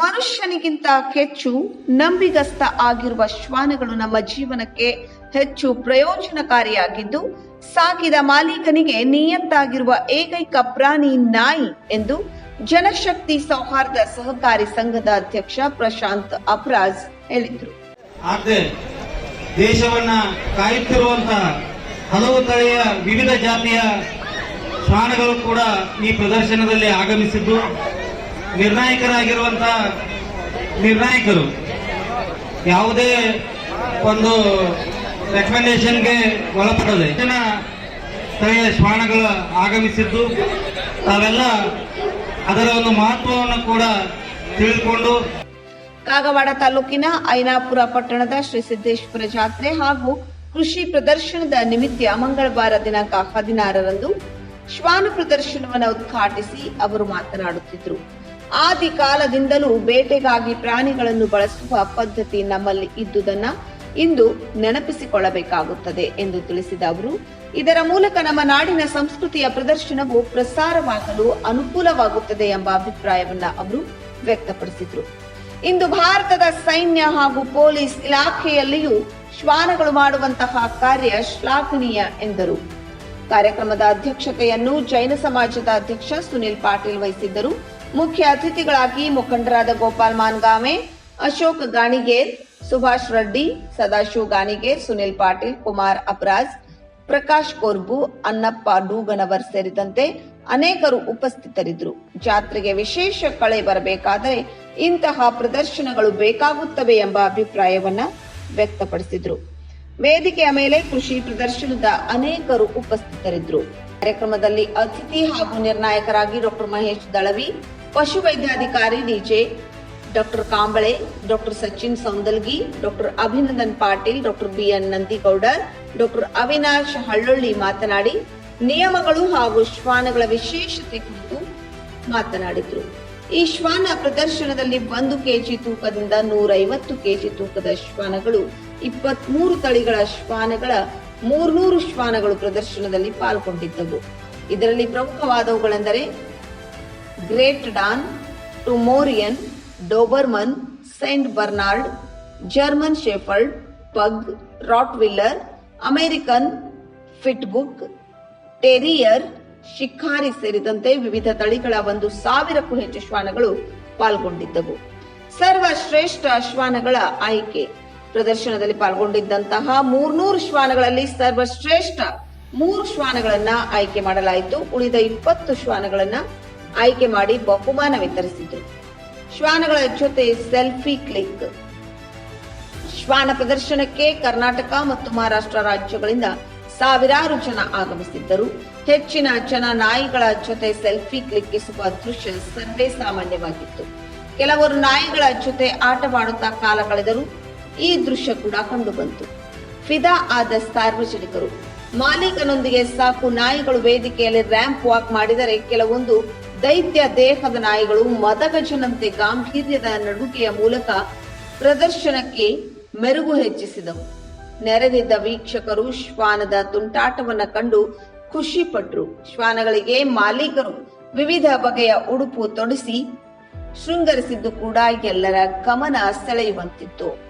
ಮನುಷ್ಯನಿಗಿಂತ ಹೆಚ್ಚು ನಂಬಿಗಸ್ತ ಆಗಿರುವ ಶ್ವಾನಗಳು ನಮ್ಮ ಜೀವನಕ್ಕೆ ಹೆಚ್ಚು ಪ್ರಯೋಜನಕಾರಿಯಾಗಿದ್ದು, ಸಾಕಿದ ಮಾಲೀಕನಿಗೆ ನಿಯತ್ತಾಗಿರುವ ಏಕೈಕ ಪ್ರಾಣಿ ನಾಯಿ ಎಂದು ಜನಶಕ್ತಿ ಸೌಹಾರ್ದ ಸಹಕಾರಿ ಸಂಘದ ಅಧ್ಯಕ್ಷ ಪ್ರಶಾಂತ್ ಅಪ್ರಾಜ್ ಹೇಳಿದರು. ದೇಶವನ್ನ ಕಾಯುತ್ತಿರುವಂತಹ ಹಲವು ತಳಿಯ ವಿವಿಧ ಜಾತಿಯ ಶ್ವಾನಗಳು ಕೂಡ ಈ ಪ್ರದರ್ಶನದಲ್ಲಿ ಆಗಮಿಸಿದ್ದು. ನಿರ್ಣಾಯಕರಾಗಿರುವಂತಹ ನಿರ್ಣಾಯಕರು. ಯಾವುದೇ ಒಂದು ರೆಕಮೆಂಡೇಶನ್ಗೆ ಒಳಪಡದೆ ಹೆಚ್ಚಿನ ಸ್ಥಳೀಯ ಶ್ವಾನಗಳು ಆಗಮಿಸಿದ್ದು, ತಾವೆಲ್ಲ ಅದರ ಒಂದು ಮಹತ್ವವನ್ನು ಕೂಡ ತಿಳಿದುಕೊಂಡು ಕಾಗವಾಡ ತಾಲೂಕಿನ ಐನಾಪುರ ಪಟ್ಟಣದ ಶ್ರೀ ಸಿದ್ದೇಶ್ವರ ಜಾತ್ರೆ ಹಾಗೂ ಕೃಷಿ ಪ್ರದರ್ಶನದ ನಿಮಿತ್ತ ಮಂಗಳವಾರ ದಿನಾಂಕ ಹದಿನಾರರಂದು ಶ್ವಾನ ಪ್ರದರ್ಶನವನ್ನು ಉದ್ಘಾಟಿಸಿ ಅವರು ಮಾತನಾಡುತ್ತಿದ್ದರು. ಆದಿ ಕಾಲದಿಂದಲೂ ಬೇಟೆಗಾಗಿ ಪ್ರಾಣಿಗಳನ್ನು ಬಳಸುವ ಪದ್ಧತಿ ನಮ್ಮಲ್ಲಿ ಇದ್ದುದನ್ನ ಇಂದು ನೆನಪಿಸಿಕೊಳ್ಳಬೇಕಾಗುತ್ತದೆ ಎಂದು ತಿಳಿಸಿದ ಅವರು, ಇದರ ಮೂಲಕ ನಮ್ಮ ನಾಡಿನ ಸಂಸ್ಕೃತಿಯ ಪ್ರದರ್ಶನವು ಪ್ರಸಾರವಾಗಲು ಅನುಕೂಲವಾಗುತ್ತದೆ ಎಂಬ ಅಭಿಪ್ರಾಯವನ್ನ ಅವರು ವ್ಯಕ್ತಪಡಿಸಿದರು. ಇಂದು ಭಾರತದ ಸೈನ್ಯ ಹಾಗೂ ಪೊಲೀಸ್ ಇಲಾಖೆಯಲ್ಲಿಯೂ ಶ್ವಾನಗಳು ಮಾಡುವಂತಹ ಕಾರ್ಯ ಶ್ಲಾಘನೀಯ ಎಂದರು. ಕಾರ್ಯಕ್ರಮದ ಅಧ್ಯಕ್ಷತೆಯನ್ನು ಜೈನ ಸಮಾಜದ ಅಧ್ಯಕ್ಷ ಸುನಿಲ್ ಪಾಟೀಲ್ ವಹಿಸಿದ್ದರು. ಮುಖ್ಯ ಅತಿಥಿಗಳಾಗಿ ಮುಖಂಡರಾದ ಗೋಪಾಲ್ ಮಾನ್ಗಾಮೆ, ಅಶೋಕ್ ಗಾಣಿಗೇರ್, ಸುಭಾಷ್ ರೆಡ್ಡಿ, ಸದಾಶಿವ್ ಗಾಣಿಗೇರ್, ಸುನಿಲ್ ಪಾಟೀಲ್, ಕುಮಾರ್ ಅಪರಾಜ್, ಪ್ರಕಾಶ್ ಕೊರ್ಬು, ಅನ್ನಪ್ಪ ಡೂಗನವರ್ ಸೇರಿದಂತೆ ಅನೇಕರು ಉಪಸ್ಥಿತರಿದ್ದರು. ಜಾತ್ರೆಗೆ ವಿಶೇಷ ಕಳೆ ಬರಬೇಕಾದರೆ ಇಂತಹ ಪ್ರದರ್ಶನಗಳು ಬೇಕಾಗುತ್ತವೆ ಎಂಬ ಅಭಿಪ್ರಾಯವನ್ನ ವ್ಯಕ್ತಪಡಿಸಿದ್ರು. ವೇದಿಕೆಯ ಮೇಲೆ ಕೃಷಿ ಪ್ರದರ್ಶನದ ಅನೇಕರು ಉಪಸ್ಥಿತರಿದ್ದರು. ಕಾರ್ಯಕ್ರಮದಲ್ಲಿ ಅತಿಥಿ ಹಾಗೂ ನಿರ್ಣಾಯಕರಾಗಿ doctor Mahesh Dalavi ಪಶುವೈದ್ಯಾಧಿಕಾರಿ DJ doctor Kamble, doctor Sachin Soundalgi, doctor Abhinandan Patil, doctor BN Nandigoudar, doctor Avinash Hallolli ಮಾತನಾಡಿ, ನಿಯಮಗಳು ಹಾಗೂ ಶ್ವಾನಗಳ ವಿಶೇಷತೆ ಕುರಿತು ಮಾತನಾಡಿದರು. ಈ ಶ್ವಾನ ಪ್ರದರ್ಶನದಲ್ಲಿ ಒಂದು ಕೆಜಿ ತೂಕದಿಂದ ನೂರೈವತ್ತು ಕೆಜಿ ತೂಕದ ಶ್ವಾನಗಳು, ಇಪ್ಪತ್ಮೂರು ತಳಿಗಳ ಶ್ವಾನಗಳ ಮೂರ್ನೂರು ಶ್ವಾನಗಳು ಪ್ರದರ್ಶನದಲ್ಲಿ ಪಾಲ್ಗೊಂಡಿದ್ದವು. ಇದರಲ್ಲಿ ಪ್ರಮುಖವಾದವುಗಳೆಂದರೆ great Dane, Pomeranian, Doberman, saint Bernard, German shepherd, pug, Rottweiler, American, pit bull, terrier, ಶಿಖಾರಿ ಸೇರಿದಂತೆ ವಿವಿಧ ತಳಿಗಳ ಒಂದು ಸಾವಿರಕ್ಕೂ ಹೆಚ್ಚು ಶ್ವಾನಗಳು ಪಾಲ್ಗೊಂಡಿದ್ದವು. ಸರ್ವಶ್ರೇಷ್ಠ ಶ್ವಾನಗಳ ಆಯ್ಕೆ. ಪ್ರದರ್ಶನದಲ್ಲಿ ಪಾಲ್ಗೊಂಡಿದ್ದಂತಹ ಮೂರ್ನೂರು ಶ್ವಾನಗಳಲ್ಲಿ ಸರ್ವಶ್ರೇಷ್ಠ ಮೂರು ಶ್ವಾನಗಳನ್ನ ಆಯ್ಕೆ ಮಾಡಲಾಯಿತು. ಉಳಿದ ಇಪ್ಪತ್ತು ಶ್ವಾನಗಳನ್ನ ಆಯ್ಕೆ ಮಾಡಿ ಬಹುಮಾನ ವಿತರಿಸಿದ್ರು. ಶ್ವಾನಗಳ ಜೊತೆ ಸೆಲ್ಫಿ ಕ್ಲಿಕ್. ಶ್ವಾನ ಪ್ರದರ್ಶನಕ್ಕೆ ಕರ್ನಾಟಕ ಮತ್ತು ಮಹಾರಾಷ್ಟ್ರ ರಾಜ್ಯಗಳಿಂದ ಸಾವಿರಾರು ಜನ ಆಗಮಿಸಿದ್ದರು. ಹೆಚ್ಚಿನ ಜನ ನಾಯಿಗಳ ಜೊತೆ ಸೆಲ್ಫಿ ಕ್ಲಿಕ್ಕಿಸುವ ದೃಶ್ಯ ಸರ್ವೇ ಸಾಮಾನ್ಯವಾಗಿತ್ತು. ಕೆಲವರು ನಾಯಿಗಳ ಜೊತೆ ಆಟವಾಡುತ್ತಾ ಕಾಲ ಕಳೆದರು ಈ ದೃಶ್ಯ ಕೂಡ ಕಂಡುಬಂತು. ಫಿದಾ ಆದ ಸಾರ್ವಜನಿಕರು. ಮಾಲೀಕನೊಂದಿಗೆ ಸಾಕು ನಾಯಿಗಳು ವೇದಿಕೆಯಲ್ಲಿ ರ್ಯಾಂಪ್ ವಾಕ್ ಮಾಡಿದರೆ ಕೆಲವೊಂದು ದೈತ್ಯ ದೇಹದ ನಾಯಿಗಳು ಮದಗಜನಂತೆ ಗಾಂಭೀರ್ಯದ ನಡುಗೆಯ ಮೂಲಕ ಪ್ರದರ್ಶನಕ್ಕೆ ಮೆರುಗು ಹೆಚ್ಚಿಸಿದವು. ನೆರೆದಿದ್ದ ವೀಕ್ಷಕರು ಶ್ವಾನದ ತುಂಟಾಟವನ್ನ ಕಂಡು ಖುಷಿ ಪಟ್ರು ಶ್ವಾನಗಳಿಗೆ ಮಾಲೀಕರು ವಿವಿಧ ಬಗೆಯ ಉಡುಪು ತೊಡಿಸಿ ಶೃಂಗರಿಸಿದ್ದು ಕೂಡ ಎಲ್ಲರ ಗಮನ ಸೆಳೆಯುವಂತಿತ್ತು.